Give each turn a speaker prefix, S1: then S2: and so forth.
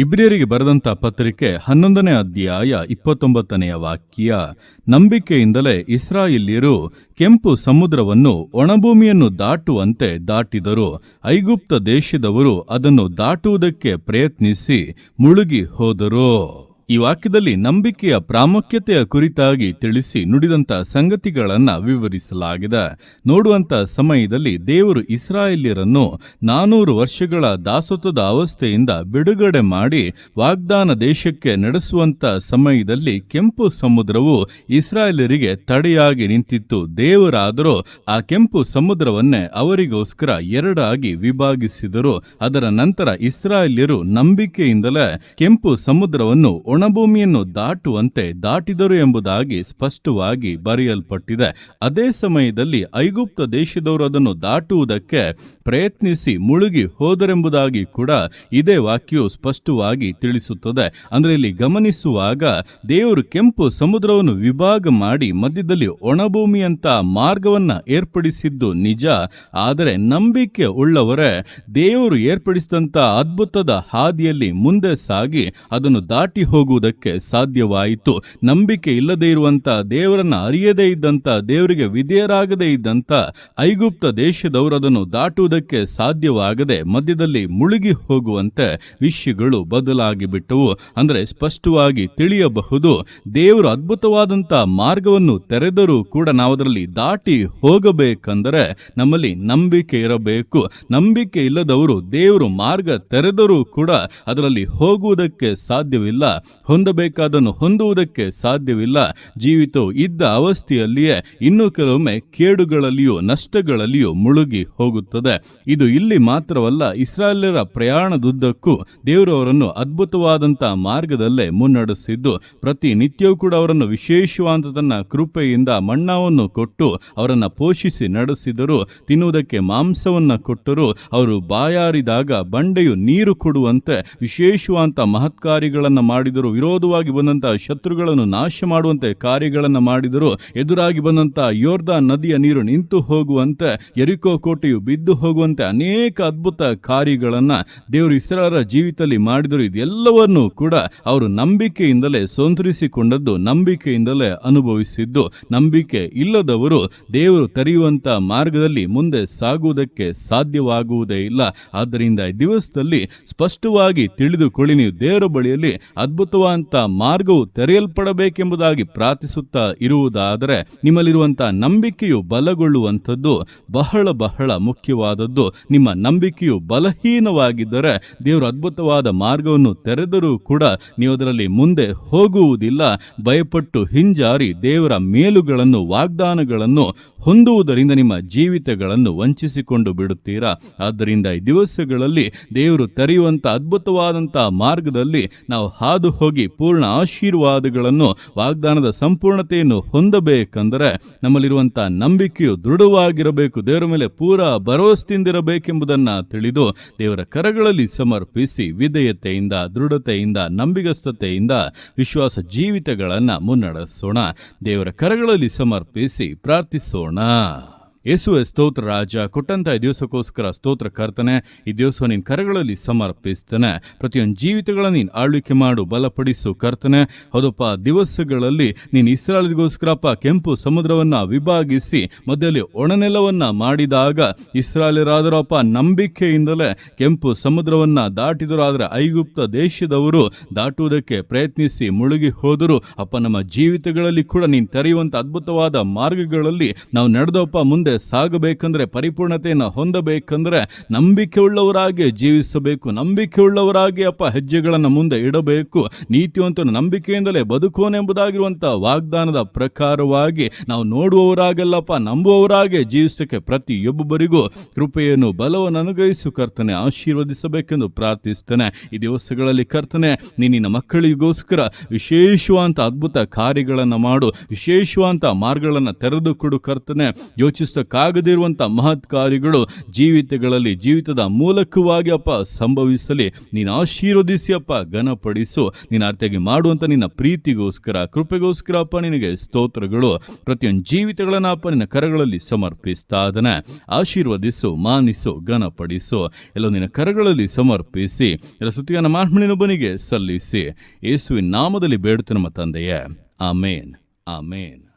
S1: ಇಬ್ರಿಯರಿಗೆ ಬರೆದಂಥ ಪತ್ರಿಕೆ ಹನ್ನೊಂದನೇ ಅಧ್ಯಾಯ ಇಪ್ಪತ್ತೊಂಬತ್ತನೆಯ ವಾಕ್ಯ, ನಂಬಿಕೆಯಿಂದಲೇ ಇಸ್ರಾಯೇಲ್ಯರು ಕೆಂಪು ಸಮುದ್ರವನ್ನು ಒಣಭೂಮಿಯನ್ನು ದಾಟುವಂತೆ ದಾಟಿದರು. ಐಗುಪ್ತ ದೇಶದವರು ಅದನ್ನು ದಾಟುವುದಕ್ಕೆ ಪ್ರಯತ್ನಿಸಿ ಮುಳುಗಿ ಹೋದರು. ಈ ವಾಕ್ಯದಲ್ಲಿ ನಂಬಿಕೆಯ ಪ್ರಾಮುಖ್ಯತೆಯ ಕುರಿತಾಗಿ ತಿಳಿಸಿ ನುಡಿದಂತ ಸಂಗತಿಗಳನ್ನ ವಿವರಿಸಲಾಗಿದೆ. ನೋಡುವಂತ ಸಮಯದಲ್ಲಿ ದೇವರು ಇಸ್ರಾಯೇಲ್ಯರನ್ನು ನಾನೂರು ವರ್ಷಗಳ ದಾಸತ್ವದ ಅವಸ್ಥೆಯಿಂದ ಬಿಡುಗಡೆ ಮಾಡಿ ವಾಗ್ದಾನ ದೇಶಕ್ಕೆ ನಡೆಸುವಂತ ಸಮಯದಲ್ಲಿ ಕೆಂಪು ಸಮುದ್ರವು ಇಸ್ರಾಯೇಲರಿಗೆ ತಡೆಯಾಗಿ ನಿಂತಿತ್ತು. ದೇವರಾದರೂ ಆ ಕೆಂಪು ಸಮುದ್ರವನ್ನೇ ಅವರಿಗೋಸ್ಕರ ಎರಡಾಗಿ ವಿಭಾಗಿಸಿದರು. ಅದರ ನಂತರ ಇಸ್ರಾಯೇಲ್ಯರು ನಂಬಿಕೆಯಿಂದಲೇ ಕೆಂಪು ಸಮುದ್ರವನ್ನು ಒಣಭೂಮಿಯನ್ನು ದಾಟುವಂತೆ ದಾಟಿದರು ಎಂಬುದಾಗಿ ಸ್ಪಷ್ಟವಾಗಿ ಬರೆಯಲ್ಪಟ್ಟಿದೆ. ಅದೇ ಸಮಯದಲ್ಲಿ ಐಗುಪ್ತ ದೇಶದವರು ಅದನ್ನು ದಾಟುವುದಕ್ಕೆ ಪ್ರಯತ್ನಿಸಿ ಮುಳುಗಿ ಹೋದರೆಂಬುದಾಗಿ ಕೂಡ ಇದೇ ವಾಕ್ಯವು ಸ್ಪಷ್ಟವಾಗಿ ತಿಳಿಸುತ್ತದೆ. ಅಂದರೆ ಇಲ್ಲಿ ಗಮನಿಸುವಾಗ ದೇವರು ಕೆಂಪು ಸಮುದ್ರವನ್ನು ವಿಭಾಗ ಮಾಡಿ ಮಧ್ಯದಲ್ಲಿ ಒಣಭೂಮಿ ಮಾರ್ಗವನ್ನು ಏರ್ಪಡಿಸಿದ್ದು ನಿಜ. ಆದರೆ ನಂಬಿಕೆ ಉಳ್ಳವರೇ, ದೇವರು ಏರ್ಪಡಿಸಿದಂಥ ಅದ್ಭುತದ ಹಾದಿಯಲ್ಲಿ ಮುಂದೆ ಸಾಗಿ ಅದನ್ನು ದಾಟಿ ಹೋಗುವುದಕ್ಕೆ ಸಾಧ್ಯವಾಯಿತು. ನಂಬಿಕೆ ಇಲ್ಲದೆ ಇರುವಂಥ ದೇವರನ್ನ ಅರಿಯದೇ ಇದ್ದಂತ ದೇವರಿಗೆ ವಿಧೇಯರಾಗದೇ ಇದ್ದಂತ ಐಗುಪ್ತ ದೇಶದವರು ಅದನ್ನು ದಾಟುವುದಕ್ಕೆ ಸಾಧ್ಯವಾಗದೆ ಮಧ್ಯದಲ್ಲಿ ಮುಳುಗಿ ಹೋಗುವಂತೆ ವಿಷಯಗಳು ಬದಲಾಗಿ ಬಿಟ್ಟವು. ಅಂದ್ರೆ ಸ್ಪಷ್ಟವಾಗಿ ತಿಳಿಯಬಹುದು, ದೇವರು ಅದ್ಭುತವಾದಂಥ ಮಾರ್ಗವನ್ನು ತೆರೆದರೂ ಕೂಡ ನಾವು ಅದರಲ್ಲಿ ದಾಟಿ ಹೋಗಬೇಕಂದರೆ ನಮ್ಮಲ್ಲಿ ನಂಬಿಕೆ ಇರಬೇಕು. ನಂಬಿಕೆ ಇಲ್ಲದವರು ದೇವರು ಮಾರ್ಗ ತೆರೆದರೂ ಕೂಡ ಅದರಲ್ಲಿ ಹೋಗುವುದಕ್ಕೆ ಸಾಧ್ಯವಿಲ್ಲ. ಹೊಂದಬೇಕಾದನ್ನು ಹೊಂದುವುದಕ್ಕೆ ಸಾಧ್ಯವಿಲ್ಲ. ಜೀವಿತವು ಇದ್ದ ಅವಸ್ಥೆಯಲ್ಲಿಯೇ ಇನ್ನು ಕೆಲವೊಮ್ಮೆ ಕೇಡುಗಳಲ್ಲಿಯೂ ನಷ್ಟಗಳಲ್ಲಿಯೂ ಮುಳುಗಿ ಹೋಗುತ್ತದೆ. ಇದು ಇಲ್ಲಿ ಮಾತ್ರವಲ್ಲ ಇಸ್ರಾಯೇಲರ ಪ್ರಯಾಣದುದ್ದಕ್ಕೂ ದೇವರವರನ್ನು ಅದ್ಭುತವಾದಂತಹ ಮಾರ್ಗದಲ್ಲೇ ಮುನ್ನಡೆಸಿದ್ದು, ಪ್ರತಿ ನಿತ್ಯವೂ ಕೂಡ ಅವರನ್ನು ವಿಶೇಷವಾದ ತನ್ನ ಕೃಪೆಯಿಂದ ಮಣ್ಣವನ್ನು ಕೊಟ್ಟು ಅವರನ್ನು ಪೋಷಿಸಿ ನಡೆಸಿದರು, ತಿನ್ನುವುದಕ್ಕೆ ಮಾಂಸವನ್ನ ಕೊಟ್ಟರು ಅವರು ಬಾಯಾರಿದಾಗ ಬಂಡೆಯು ನೀರು ಕೊಡುವಂತೆ ವಿಶೇಷವಾದಂಥ ಮಹತ್ಕಾರ್ಯಗಳನ್ನು ಮಾಡಿದರು ವಿರೋಧವಾಗಿ ಬಂದಂತಹ ಶತ್ರುಗಳನ್ನು ನಾಶ ಮಾಡುವಂತೆ ಕಾರ್ಯಗಳನ್ನು ಮಾಡಿದರು ಎದುರಾಗಿ ಬಂದಂತಹ ಯೋರ್ದ ನದಿಯ ನೀರು ನಿಂತು ಹೋಗುವಂತೆ ಎರಿಕೋ ಕೋಟೆಯು ಬಿದ್ದು ಹೋಗುವಂತೆ ಅನೇಕ ಅದ್ಭುತ ಕಾರ್ಯಗಳನ್ನ ದೇವರು ಇಸ್ರಾರ ಜೀವಿತದಲ್ಲಿ ಮಾಡಿದರು ಇದೆಲ್ಲವನ್ನೂ ಕೂಡ ಅವರು ನಂಬಿಕೆಯಿಂದಲೇ ಸೋಂತರಿಸಿಕೊಂಡದ್ದು, ನಂಬಿಕೆಯಿಂದಲೇ ಅನುಭವಿಸಿದ್ದು. ನಂಬಿಕೆ ಇಲ್ಲದವರು ದೇವರು ತೆರೆಯುವಂಥ ಮಾರ್ಗದಲ್ಲಿ ಮುಂದೆ ಸಾಗುವುದಕ್ಕೆ ಸಾಧ್ಯವಾಗುವುದೇ ಇಲ್ಲ. ಆದ್ದರಿಂದ ಈ ದಿವಸದಲ್ಲಿ ಸ್ಪಷ್ಟವಾಗಿ ತಿಳಿದುಕೊಳ್ಳಿ, ನೀವು ದೇವರ ಬಳಿಯಲ್ಲಿ ಅದ್ಭುತವಾದಂಥ ಮಾರ್ಗವು ತೆರೆಯಲ್ಪಡಬೇಕೆಂಬುದಾಗಿ ಪ್ರಾರ್ಥಿಸುತ್ತಾ ಇರುವುದಾದರೆ ನಿಮ್ಮಲ್ಲಿರುವಂತಹ ನಂಬಿಕೆಯು ಬಲಗೊಳ್ಳುವಂಥದ್ದು, ಬಹಳ ಬಹಳ ಮುಖ್ಯವಾದದ್ದು. ನಿಮ್ಮ ನಂಬಿಕೆಯು ಬಲಹೀನವಾಗಿದ್ದರೆ ದೇವರು ಅದ್ಭುತವಾದ ಮಾರ್ಗವನ್ನು ತೆರೆದರೂ ಕೂಡ ನೀವು ಅದರಲ್ಲಿ ಮುಂದೆ ಹೋಗುವುದಿಲ್ಲ. ಭಯಪಟ್ಟು ಹಿಂಜಾರಿ ದೇವರ ಮೇಲುಗಳನ್ನು, ವಾಗ್ದಾನಗಳನ್ನು ಹೊಂದುವುದರಿಂದ ನಿಮ್ಮ ಜೀವಿತಗಳನ್ನು ವಂಚಿಸಿಕೊಂಡು ಬಿಡುತ್ತೀರಾ? ಆದ್ದರಿಂದ ಈ ದಿವಸಗಳಲ್ಲಿ ದೇವರು ತೆರೆಯುವಂಥ ಅದ್ಭುತವಾದಂಥ ಮಾರ್ಗದಲ್ಲಿ ನಾವು ಹಾದು ಹೋಗಿ ಪೂರ್ಣ ಆಶೀರ್ವಾದಗಳನ್ನು, ವಾಗ್ದಾನದ ಸಂಪೂರ್ಣತೆಯನ್ನು ಹೊಂದಬೇಕೆಂದರೆ ನಮ್ಮಲ್ಲಿರುವಂಥ ನಂಬಿಕೆಯು ದೃಢವಾಗಿರಬೇಕು. ದೇವರ ಮೇಲೆ ಪೂರ ಭರವಸೆಯಿಂದಿರಬೇಕೆಂಬುದನ್ನು ತಿಳಿದು ದೇವರ ಕರಗಳಲ್ಲಿ ಸಮರ್ಪಿಸಿ ವಿಧೇಯತೆಯಿಂದ, ದೃಢತೆಯಿಂದ, ನಂಬಿಗಸ್ತತೆಯಿಂದ ವಿಶ್ವಾಸ ಜೀವಿತಗಳನ್ನು ಮುನ್ನಡೆಸೋಣ. ದೇವರ ಕರಗಳಲ್ಲಿ ಸಮರ್ಪಿಸಿ ಪ್ರಾರ್ಥಿಸೋಣ. 하. ಯೇಸುವೆ ಸ್ತೋತ್ರ ರಾಜ, ಕೊಟ್ಟಂತ ಈ ದಿವಸಕ್ಕೋಸ್ಕರ ಸ್ತೋತ್ರ ಕರ್ತನೆ, ಈ ದಿವಸ ನಿನ್ನ ಕರಗಳಲ್ಲಿ ಸಮರ್ಪಿಸ್ತಾನೆ. ಪ್ರತಿಯೊಂದು ಜೀವಿತಗಳನ್ನು ನೀನು ಆಳ್ವಿಕೆ ಮಾಡು, ಬಲಪಡಿಸು ಕರ್ತನೆ. ಹೌದಪ್ಪ, ದಿವಸಗಳಲ್ಲಿ ನೀನು ಇಸ್ರಾಲಿಗೋಸ್ಕರಪ್ಪ ಕೆಂಪು ಸಮುದ್ರವನ್ನ ವಿಭಾಗಿಸಿ, ಮಧ್ಯದಲ್ಲಿ ಒಣನೆಲವನ್ನ ಮಾಡಿದಾಗ ಇಸ್ರಾಯಲರಾದರಪ್ಪ ನಂಬಿಕೆಯಿಂದಲೇ ಕೆಂಪು ಸಮುದ್ರವನ್ನ ದಾಟಿದರಾದರೆ ಐಗುಪ್ತ ದೇಶದವರು ದಾಟುವುದಕ್ಕೆ ಪ್ರಯತ್ನಿಸಿ ಮುಳುಗಿ ಹೋದರು. ಅಪ್ಪ, ನಮ್ಮ ಜೀವಿತಗಳಲ್ಲಿ ಕೂಡ ನೀನು ತೆರೆಯುವಂಥ ಅದ್ಭುತವಾದ ಮಾರ್ಗಗಳಲ್ಲಿ ನಾವು ನಡೆದಪ್ಪ ಮುಂದೆ ಸಾಗಬೇಕಂದ್ರೆ, ಪರಿಪೂರ್ಣತೆಯನ್ನು ಹೊಂದಬೇಕಂದ್ರೆ ನಂಬಿಕೆ ಉಳ್ಳವರಾಗಿ ಜೀವಿಸಬೇಕು. ನಂಬಿಕೆ ಉಳ್ಳವರಾಗಿ ಅಪ್ಪ ಹೆಜ್ಜೆಗಳನ್ನು ಮುಂದೆ ಇಡಬೇಕು. ನೀತಿವಂತನು ನಂಬಿಕೆಯಿಂದಲೇ ಬದುಕೋನೆಂಬುದಾಗಿರುವಂಥ ವಾಗ್ದಾನದ ಪ್ರಕಾರವಾಗಿ ನಾವು ನೋಡುವವರಾಗಲ್ಲಪ್ಪ, ನಂಬುವವರಾಗಿ ಜೀವಿಸಕ್ಕೆ ಪ್ರತಿಯೊಬ್ಬರಿಗೂ ಕೃಪೆಯನ್ನು, ಬಲವನ್ನು ಅನುಗ್ರಹಿಸು ಕರ್ತನೆ, ಆಶೀರ್ವದಿಸಬೇಕೆಂದು ಪ್ರಾರ್ಥಿಸ್ತೇನೆ. ಈ ದಿವಸಗಳಲ್ಲಿ ಕರ್ತನೆ ನಿನ್ನ ಮಕ್ಕಳಿಗೋಸ್ಕರ ವಿಶೇಷವಾದಂಥ ಅದ್ಭುತ ಕಾರ್ಯಗಳನ್ನು ಮಾಡು, ವಿಶೇಷವಾದಂಥ ಮಾರ್ಗಗಳನ್ನು ತೆರೆದುಕೊಡು ಕರ್ತನೆ. ಯೋಚಿಸಿದ ಊಹಿಸಕ್ಕಾಗದಿರುವಂಥ ಮಹತ್ ಕಾರ್ಯಗಳು ಜೀವಿತಗಳಲ್ಲಿ ಜೀವಿತದ ಮೂಲಕವಾಗಿ ಅಪ್ಪ ಸಂಭವಿಸಲಿ. ನೀನು ಆಶೀರ್ವದಿಸಿ ಅಪ್ಪ, ಘನಪಡಿಸು. ನೀನು ಅರ್ಥಗೆ ಮಾಡುವಂಥ ನಿನ್ನ ಪ್ರೀತಿಗೋಸ್ಕರ, ಕೃಪೆಗೋಸ್ಕರ ಅಪ್ಪ ನಿನಗೆ ಸ್ತೋತ್ರಗಳು. ಪ್ರತಿಯೊಂದು ಜೀವಿತಗಳನ್ನು ಅಪ್ಪ ನಿನ್ನ ಕರಗಳಲ್ಲಿ ಸಮರ್ಪಿಸ್ತಾ ಅದನ್ನ ಆಶೀರ್ವದಿಸು, ಮಾನಿಸು, ಘನಪಡಿಸು. ಎಲ್ಲ ನಿನ್ನ ಕರಗಳಲ್ಲಿ ಸಮರ್ಪಿಸಿ. ಎಲ್ಲ ಸುತ್ತಿಗನ ಮಾರ್ಮಣಿನೊಬ್ಬನಿಗೆ ಸಲ್ಲಿಸಿ. ಯೇಸುವಿನ ನಾಮದಲ್ಲಿ ಬೇಡುತ್ತೆ ನಮ್ಮ ತಂದೆಯೇ. ಆಮೇನ್. ಆಮೇನ್.